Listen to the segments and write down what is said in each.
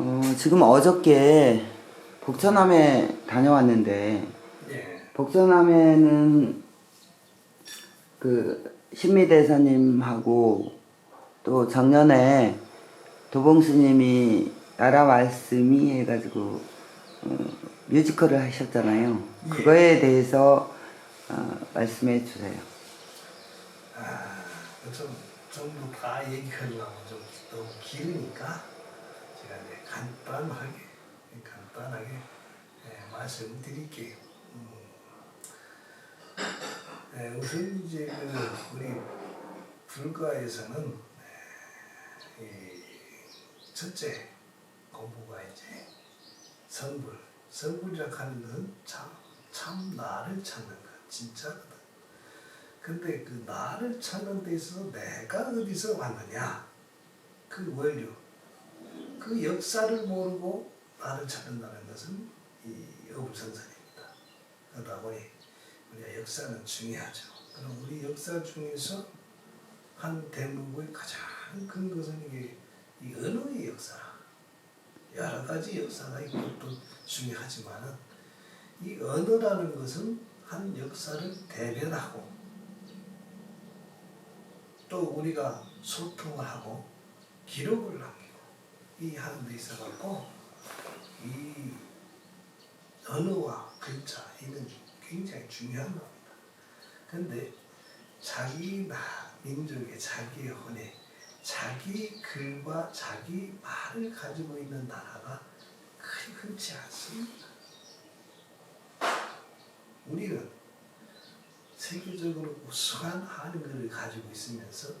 어, 지금 어저께 복천함에 다녀왔는데 예. 복천함에는 그 신미대사님하고 또 작년에 도봉스님이 나라 말씀이 해가지고 어, 뮤지컬을 하셨잖아요. 예. 그거에 대해서 어, 말씀해 주세요. 아, 좀 전부 다 얘기하려면 좀 너무 길으니까 간단하게 간단하게 예, 말씀드릴게요. 음. 예, 우선 이제 그 우리 불가에서는 예, 이 첫째 공부가 이제 성불, 성불이라 하는 것은 참, 참 나를 찾는 것, 진짜거든. 근데 그 나를 찾는 데 있어서 내가 어디서 왔느냐 그 원료 그 역사를 모르고 나를 찾는다는 것은 이 어불성설입니다. 그러다 보니 우리가 역사는 중요하죠. 그럼 우리 역사 중에서 한 대목의 가장 큰 것은 이게 이 언어의 역사 여러 가지 역사가 있고 또 중요하지만은 이 언어라는 것은 한 역사를 대변하고 또 우리가 소통을 하고 기록을 남기고 이 하는 데 있어 갖고 이 언어와 글자 이는 굉장히 중요한 겁니다. 근데 자기 나 민족의 자기의 혼에 자기 글과 자기 말을 가지고 있는 나라가 그리 흔치 않습니다. 우리는 세계적으로 우수한 한글을 가지고 있으면서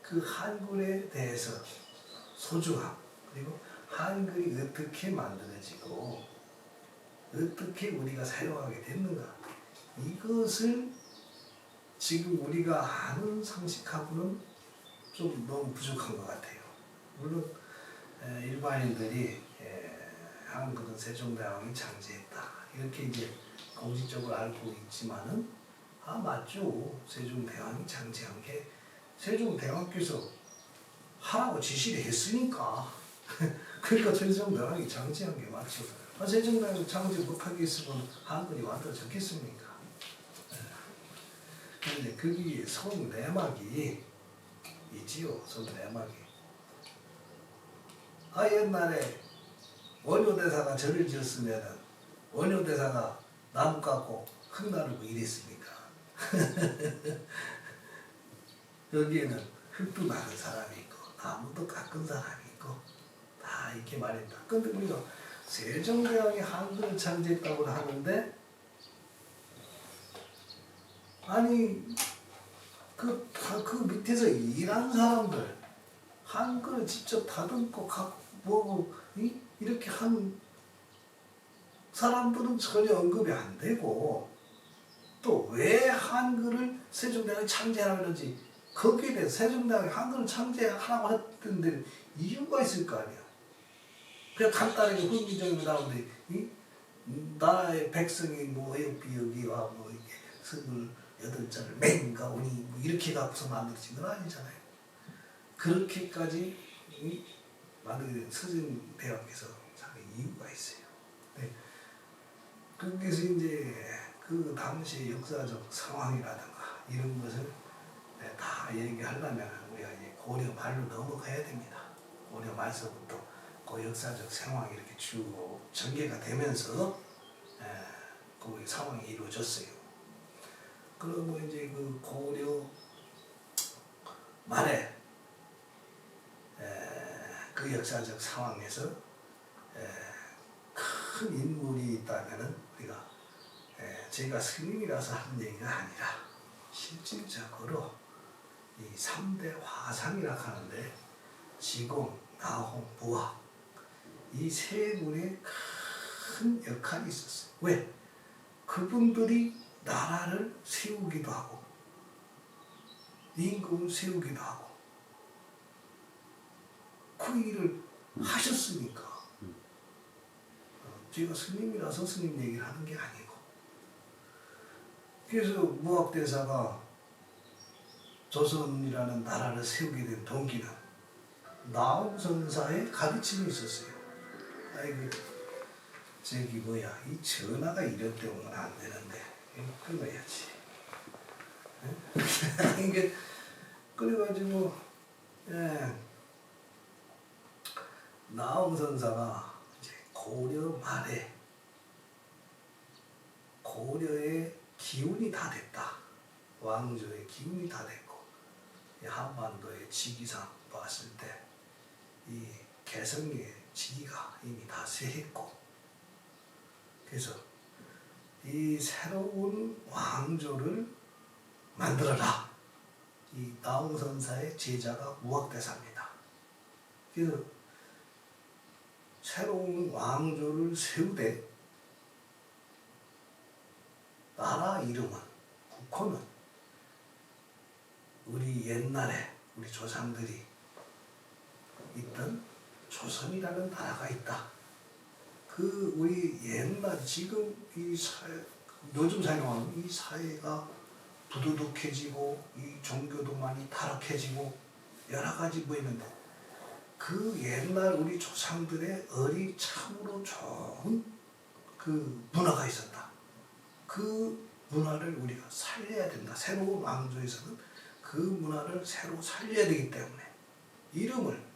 그 한글에 대해서 소중함 그리고 한글이 어떻게 만들어지고 어떻게 우리가 사용하게 됐는가. 이것을 지금 우리가 아는 상식하고는 좀 너무 부족한 것 같아요. 물론 에, 일반인들이 에, 한글은 세종대왕이 창제했다. 이렇게 이제 공식적으로 알고 있지만은 아 맞죠. 세종대왕이 창제한 게 세종대왕께서 하라고 지시를 했으니까 그러니까 세종대왕이 창제한 게 맞죠. 아, 세종대왕이 창제 못하게 했으면 한글이 만들어졌겠습니까? 그런데 거기에 손내막이 있지요 손내막이. 아 옛날에 원효대사가 절을 지었으면은 원효대사가 나무 깎고 흙 나르고 이랬습니까? 여기에는 흙도 나른 사람이 있고 나무도 깎은 사람이 다 이렇게 말했다. 근데 우리가 세종대왕이 한글을 창제했다고 하는데 아니 그, 다, 그 밑에서 일한 사람들 한글을 직접 다듬고 갖고 뭐고 이? 이렇게 한 사람들은 전혀 언급이 안 되고 또 왜 한글을 세종대왕이 창제하는지 거기에 대해서 세종대왕이 한글을 창제하라고 했던데 이유가 있을 거 아니야. 그냥 간단하게 훈민정음이 나오는데 이 나라의 백성이 뭐 어역비역이와 뭐 이렇게 스물 여덟 자를 맹가 오니 뭐 이렇게 갖고서 만들어진 건 아니잖아요. 그렇게까지 이 만들게 된 서진 대왕께서 자기 이유가 있어요. 네. 거기서 이제 그 당시 역사적 상황이라든가 이런 것을 네, 다 얘기하려면 우리가 이제 고려 말로 넘어가야 됩니다. 고려 말서부터 그 역사적 상황이 이렇게 쭉 전개가 되면서 에, 그 상황이 이루어졌어요. 그러고 이제 그 고려 말에 에, 그 역사적 상황에서 에, 큰 인물이 있다면은 우리가 에, 제가 스님이라서 하는 얘기가 아니라 실질적으로 이 3대 화상이라 하는데 지공, 나홍, 부화 이 세 분의 큰 역할이 있었어요. 왜? 그분들이 나라를 세우기도 하고 임금을 세우기도 하고 그 일을 하셨으니까 어, 제가 스님이라서 스님 얘기를 하는 게 아니고 그래서 무학대사가 조선이라는 나라를 세우게 된 동기는 나홍 선사의 가르침이 있었어요. 아이고 저기 뭐야 이 전화가 이럴 때 오면 안 되는데 이거 끊어야지. 응? 이게 그래가지고 예 나홍 선사가 이제 고려 말에 고려의 기운이 다 됐다. 왕조의 기운이 다 됐고 이 한반도의 지기상 봤을 때 이 개성의 지기가 이미 다 쇠했고 그래서 이 새로운 왕조를 만들어라. 이 나홍선사의 제자가 무학대사입니다. 그래서 새로운 왕조를 세우되 나라 이름은 국호는 우리 옛날에 우리 조상들이 있던 조선이라는 나라가 있다. 그 우리 옛날 지금 이 사회 요즘 사회는 이 사회가 부도덕해지고 이 종교도 많이 타락해지고 여러 가지 뭐 있는데 그 옛날 우리 조상들의 어리 참으로 좋은 그 문화가 있었다. 그 문화를 우리가 살려야 된다. 새로운 왕조에서는 그 문화를 새로 살려야 되기 때문에 이름을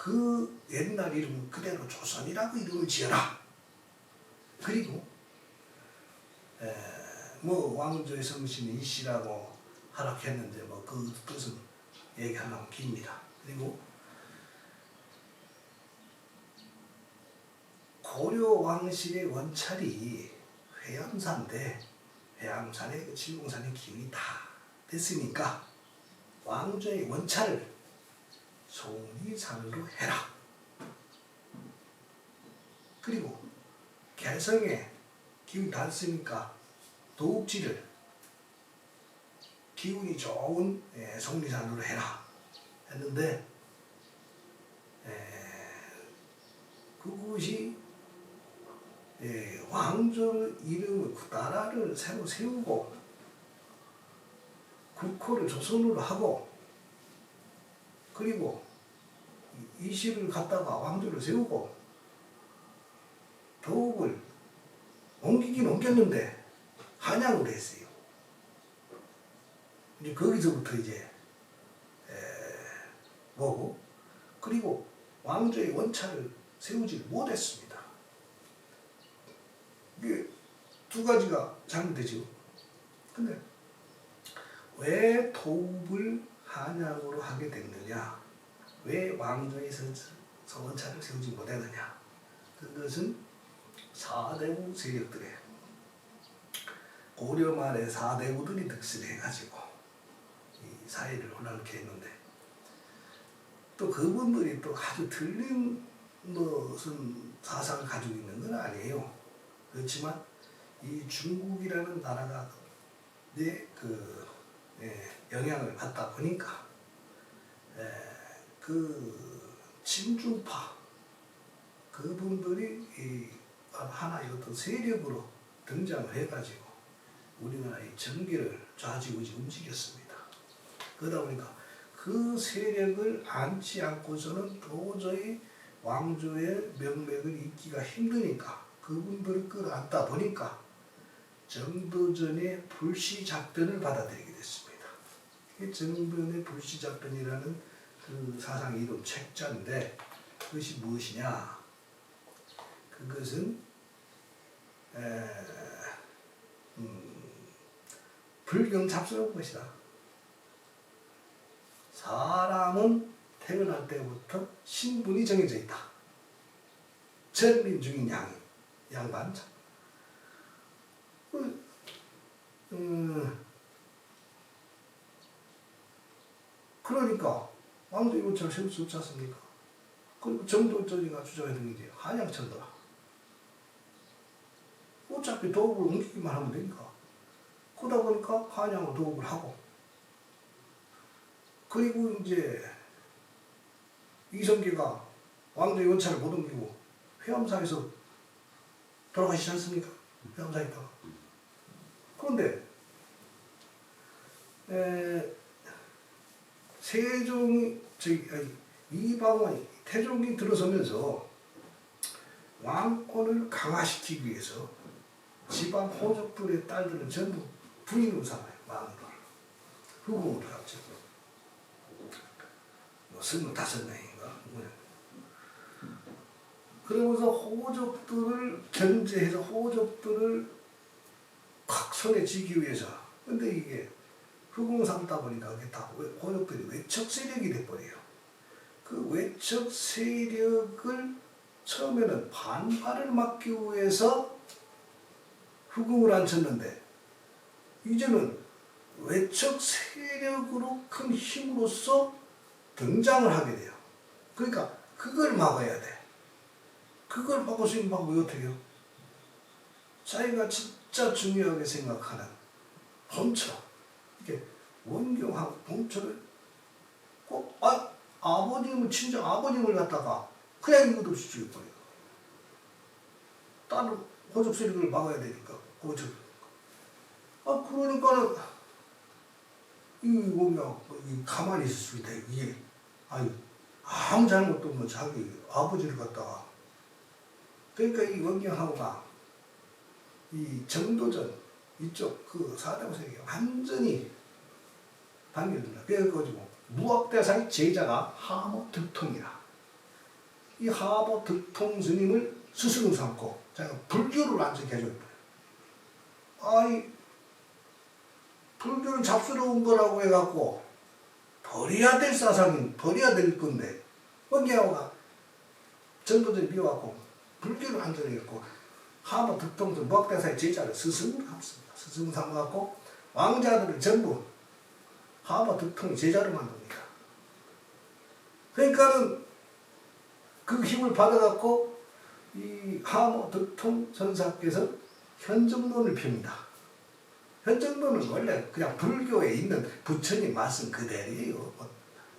그 옛날 이름 그대로 조선이라고 이름을 지어라. 그리고 에, 뭐 왕조의 성신이 이씨라고 하락했는데 뭐 그 뜻은 얘기하려면 깁니다. 그리고 고려 왕실의 원찰이 회암산인데 회암산의 그 칠공산의 기운이 다 됐으니까 왕조의 원찰 을 송리산으로 해라. 그리고 개성에 기운이 닿았으니까 도읍지를 기운이 좋은 예, 송리산으로 해라 했는데 에, 그것이 예, 왕조 이름을 그 나라를 새로 세우고 국호를 조선으로 하고 그리고 이- 이시를 갖다가 왕조를 세우고 도읍을 옮기긴 옮겼는데 한양으로 했어요. 이제 거기서부터 이제 에, 뭐고 그리고 왕조의 원찰을 세우지 못했습니다. 이게 두 가지가 잘못되죠. 근데 왜 도읍을 한양으로 하게 됐느냐? 왜 왕조에서 서원차를 세우지 못했느냐? 그것은 사대부 세력들의 고려 말에 사대부들이 득실해가지고 이 사회를 혼란케 했는데 또 그분들이 또 아주 틀린 무슨 사상을 가지고 있는 건 아니에요. 그렇지만 이 중국이라는 나라가 내그 예, 영향을 받다 보니까 예, 그 친중파 그분들이 이 하나의 어떤 세력으로 등장을 해가지고 우리나라의 정계를 좌지우지 움직였습니다. 그러다 보니까 그 세력을 안지 않고서는 도저히 왕조의 명맥을 잇기가 힘드니까 그분들을 끌어안다 보니까 정도전의 불시 작전을 받아들이게. 이 정도전의 불시 작전이라는 그 사상 이름 책자인데 그것이 무엇이냐? 그것은 에, 음, 불경 잡수는 것이다. 사람은 태어날 때부터 신분이 정해져 있다. 전민 중인 양, 양반자. 그, 음, 그러니까 왕조 이것처럼 세울 수 없지 않습니까? 그리고 정도전이가 주장했던 게 한양천도라. 어차피 도읍을 옮기기만 하면 되니까. 그러다 보니까 한양으로 도읍을 하고 그리고 이제 이성계가 왕조의 원차를 못 옮기고 회암사에서 돌아가시지 않습니까? 회암사에다가 그런데 에, 세종이 저기 아니, 이방원이 태종이 들어서면서 왕권을 강화시키기 위해서 지방 호족들의 딸들은 전부 부인으로 삼아요. 마누라를. 후궁으로 합쳐. 뭐 스물다섯 명인가. 뭐야. 그러면서 호족들을 견제해서 호족들을 확 손에 쥐기 위해서. 근데 이게 후궁 삼다 보니까 그게 다 외- 호족들이 외척 세력이 돼버려요. 그 외척 세력을 처음에는 반발을 막기 위해서 후궁을 앉혔는데 이제는 외척 세력으로 큰 힘으로서 등장을 하게 돼요. 그러니까 그걸 막아야 돼. 그걸 막을 수 있는 방법이 어떻게 해요? 자기가 진짜 중요하게 생각하는 본처, 이게 원경하고 본처를 꼭, 아, 아버님은 친정 아버님을 갖다가 그냥 이것 없이 죽여버려요. 다른 호적 세력을 막아야 되니까, 호적. 아, 그러니까는, 이 뭐냐, 이 가만히 있을 수 있다, 이게. 아니, 아무 잘못도 없는 자기 아버지를 갖다가. 그러니까 이 원경하고가 이 정도전 이쪽 그 사대부 세력이 완전히 반겨준다. 그래가지고 무학대사의 제자가 하모 득통이라. 이 하모 득통 스님을 스승으로 삼고 자기가 불교를 완전히 해줘요. 아이 불교는 잡스러운 거라고 해갖고 버려야 될 사상인 버려야 될 건데 원계하고가 전도들 미워갖고 불교를 완전히 했고 하모 득통도 무학대사의 제자를 스승으로 삼습니다. 스승 삼아갖고 왕자들을 전부 하버 득통 제자로 만듭니다. 그러니까는 그 힘을 받아갖고 이 하모 득통 전사께서 현정론을 펴니다. 현정론은 원래 그냥 불교에 있는 부처님 말씀 그대로예요.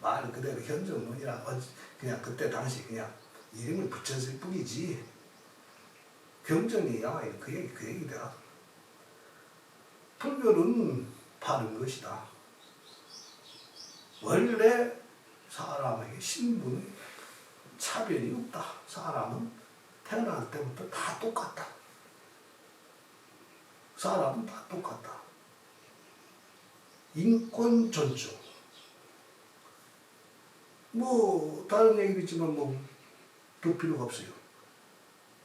뭐말 그대로 현정론이라 그냥 그때 당시 그냥 이름을 붙였을 뿐이지. 경전이 나와 있는 그 얘기 그 얘기다. 불교는 바른 것이다. 원래 사람에게 신분은 차별이 없다. 사람은 태어날 때부터 다 똑같다. 사람은 다 똑같다. 인권 존중. 뭐 다른 얘기겠지만 뭐더 필요가 없어요.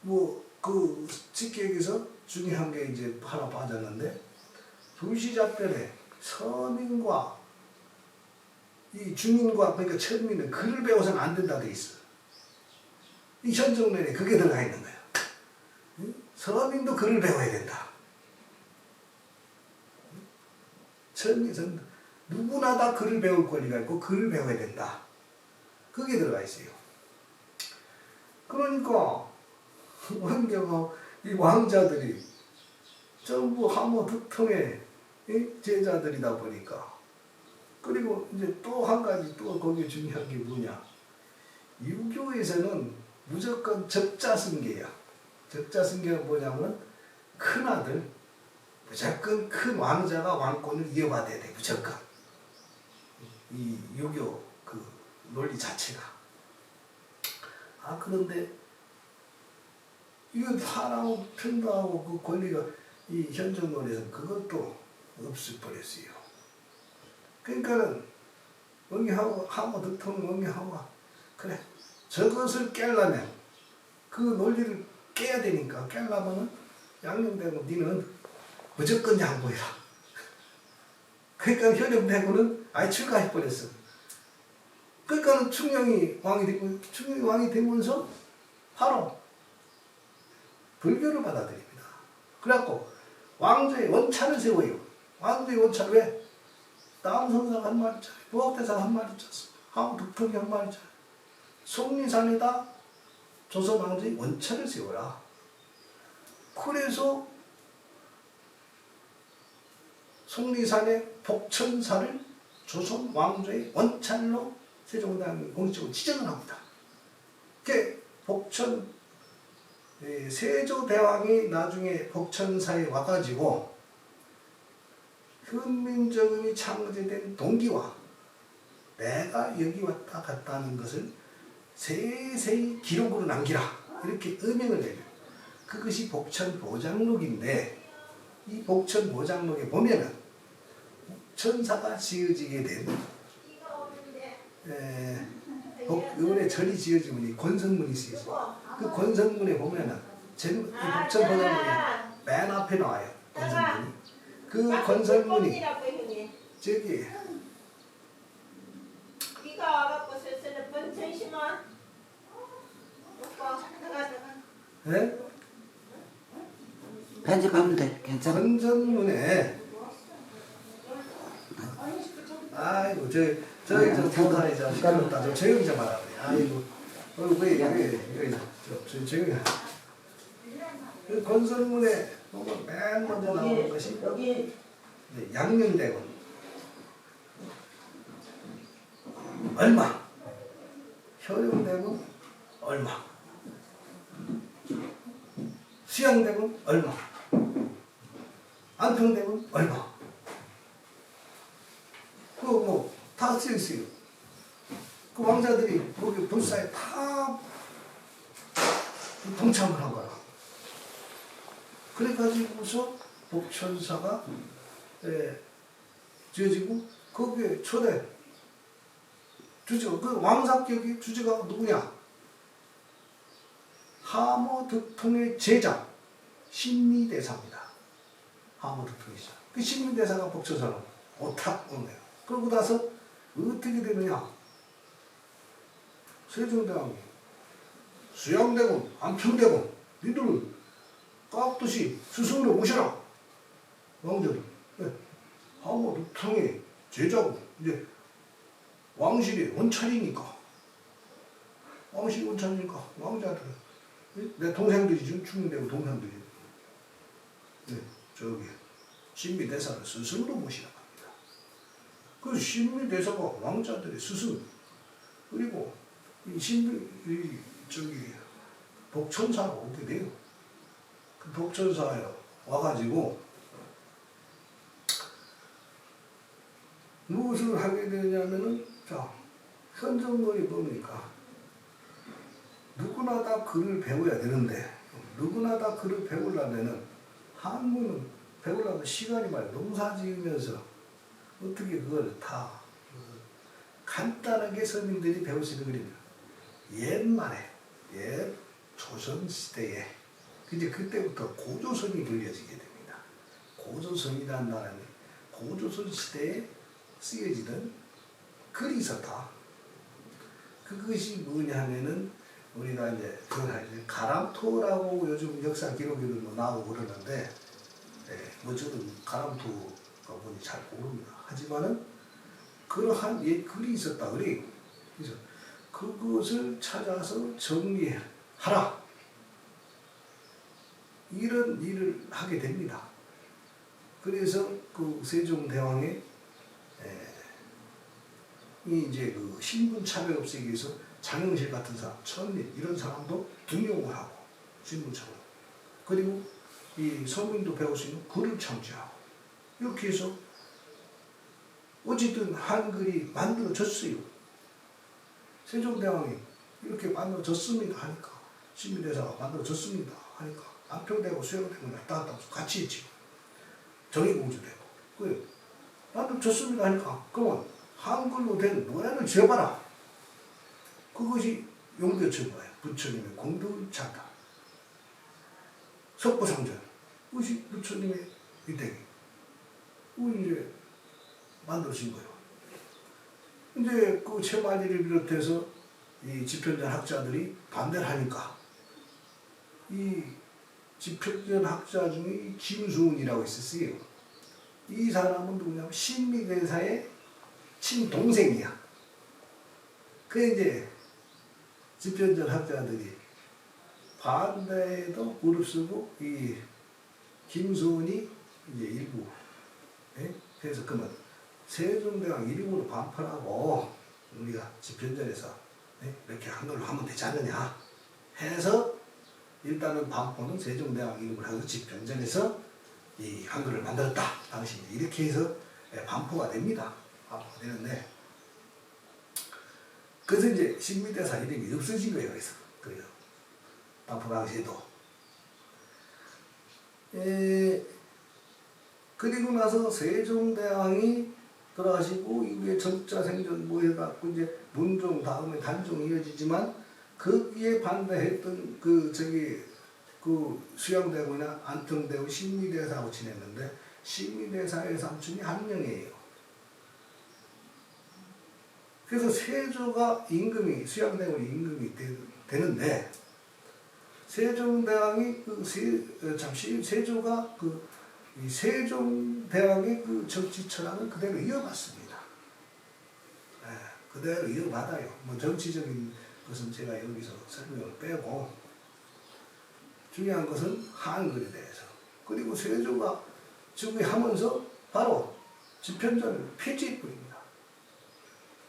뭐그 직계에서 중요한 게 이제 하나 빠졌는데 불시잡변에 서민과 이 주민과 그러니까 천민은 글을 배워서는 안 된다 돼 있어. 이 현정론에 그게 들어가 있는 거야. 응? 서민도 글을 배워야 된다. 천민, 선 누구나 다 글을 배울 권리가 있고 글을 배워야 된다. 그게 들어가 있어요. 그러니까 원경어 이 왕자들이 전부 하모 득통의 이 제자들이다 보니까 그리고 이제 또 한 가지 또 거기에 중요한 게 뭐냐. 유교에서는 무조건 적자승계야. 적자승계가 뭐냐면 큰아들 무조건 큰 왕자가 왕권을 이어받아야 돼 무조건. 이 유교 그 논리 자체가. 아 그런데 이거 사람 편도하고 그 권리가 이 현정론에서 그것도 없을 뻔했어요. 그러니까는 응애하고 하고 득통 응애하고 그래 저것을 깨려면 그 논리를 깨야 되니까 깨려면은 양념되고 니는 무조건 양보해라. 그러니까 현영대군은 아예 출가해 버렸어. 그러니까는 충령이 왕이 되고 충령이 왕이 되면서 바로 불교를 받아들입니다. 그래갖고 왕조의 원차를 세워요. 왕조의 원차를 왜? 남성사가 한 말이잖아. 부학대사가 한 말이잖아. 하우득통이 한 말이잖아. 속리산에다 조선 왕조의 원차를 세워라. 그래서 속리산의 복천사를 조선 왕조의 원찰로 세종대왕이 공식적으로 지정을 합니다. 그 복천 예, 세조대왕이 나중에 복천사에 와가지고 현민정음이 창제된 동기와 내가 여기 왔다 갔다 하는 것을 세세히 기록으로 남기라. 이렇게 음행을 내려. 그것이 복천 보장록인데 이 복천 보장록에 보면은 천사가 지어지게 된 에, 복, 이번에 절이 지어지면 이 권성문이 쓰여져. 그 권성문에 보면은 전, 이 복천 보장록에 맨 앞에 나와요. 권성문이. 그 권성문이 저기 비가 와갖고 슬슬 번천심은 오빠 들어가 들어가. 예? 편집하면 돼. 괜찮아. 권성문에. 아이고 저 저기 저 동산에 저 시끄럽다. 저 조용히 좀 하라 그래. 아이고. 어왜왜왜저 조용히 그 권성문에 보면 맨 먼저 나오는 것이 여기. 이제 양명대군. 얼마? 효용대군 얼마? 수양대군 얼마? 안평대군 얼마? 그뭐 다 쓰여 있어요 그 왕자들이 거기 불사에 다 동참을 한 거야 그래가지고서 복천사가 예, 지어지고 거기에 초대 주제가 그 왕사격이 주제가 누구냐? 하모드통의 제자 신미대사입니다. 하모드통의 제자. 그 신미대사가 복천사로 오탁 온 거예요. 그러고 나서 어떻게 되느냐? 세종대왕이 수양대군, 안평대군 니들 깍듯이 스승으로 모셔라. 왕자들. 네. 하고 루탕의 제자고 이제 왕실이 원찰이니까 왕실이 원찰이니까 왕자들 내 동생들이 지금 충명되고 동생들이 네, 저기 신비대사를 스승으로 모시라고. 그 신비대사가 왕자들의 스승 그리고 이 저기 복천사가 오게 돼요. 그 복천사에 와가지고 무엇을 하게 되냐면은 자 현정거리 보니까 누구나 다 글을 배워야 되는데 누구나 다 글을 배우려면은 한문은 배우려면 시간이 많이 농사 지으면서 어떻게 그걸 다 그, 간단하게 서민들이 배울 수 있는 글입니다. 옛말에 옛 조선 시대에 이제 그때부터 고조선이 불려지게 됩니다. 고조선이라는 나라는 고조선 시대에 쓰여지던 글이 있었다. 그것이 뭐냐 하면은 우리가 이제 이제 가람토라고 요즘 역사 기록에도 나오고 그러는데 예, 뭐 저도 가람토가 뭔지 잘 모릅니다. 하지만은 그러한 옛 글이 있었다 그래. 그래서 그것을 찾아서 정리하라. 이런 일을 하게 됩니다. 그래서 그 세종대왕의 에, 이 이제 그 신분 차별 없애기 위해서 장영실 같은 사람, 천민 이런 사람도 등용을 하고 신분 차별 그리고 이 서민도 배울 수 있는 글을 창제하고 이렇게 해서 어쨌든 한글이 만들어졌어요. 세종대왕이 이렇게 만들어졌습니다 하니까 신민대사가 만들어졌습니다 하니까 안평대고 수영대고 왔다 갔다 하면서 같이 했지. 정의공주 되고 그 만들어졌습니다 하니까 그러면 한글로 된 노래를 지어봐라. 그것이 용도였던 거예요. 부처님의 공덕차다. 석보상전. 그것이 부처님의 일대기. 그 이제 만드신 거예요. 이제 그 채마디를 비롯해서 이 집현전 학자들이 반대를 하니까 이 집현전 학자 중에 김수훈이라고 있었어요. 이 사람은 누구냐면 신미대사의 친동생이야. 그 이제 집현전 학자들이 반대에도 무릅쓰고 이 김수훈이 이제 일부 예? 그래서 그러면 세종대왕 이름으로 반팔하고 우리가 집현전에서 예? 이렇게 한 걸로 하면 되지 않느냐 해서 일단은 반포는 세종대왕 이름을 하고 집현전에서 이 한글을 만들었다. 당시 이렇게 해서 예, 반포가 됩니다. 반포가 되는데. 그래서 이제 신미대사 이름이 없어진 거예요 그래서. 그래요. 당포 당시에도. 에, 그리고 나서 세종대왕이 돌아가시고 이후에 전자생전 뭐 해갖고 이제 문종 다음에 단종 이어지지만 거기에 반대했던 그 저기 그 수양대군이나 안통대군 신미대사하고 지냈는데 신미대사의 삼촌이 한 명이에요. 그래서 세조가 임금이 수양대군 임금이 되, 되는데 세종대왕이 그 세, 어, 잠시 세조가 그이 세종대왕의 그 정치 철학을 그대로 이어받습니다. 예, 그대로 이어받아요. 뭐 정치적인 것은 제가 여기서 설명을 빼고 중요한 것은 한글에 대해서 그리고 세조가 즉위하면서 바로 집현전을 폐지해버립니다.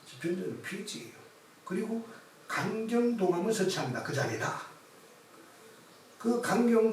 집현전을 폐지해요. 그리고 강경동함을 설치합니다. 그 자리에다. 그 강경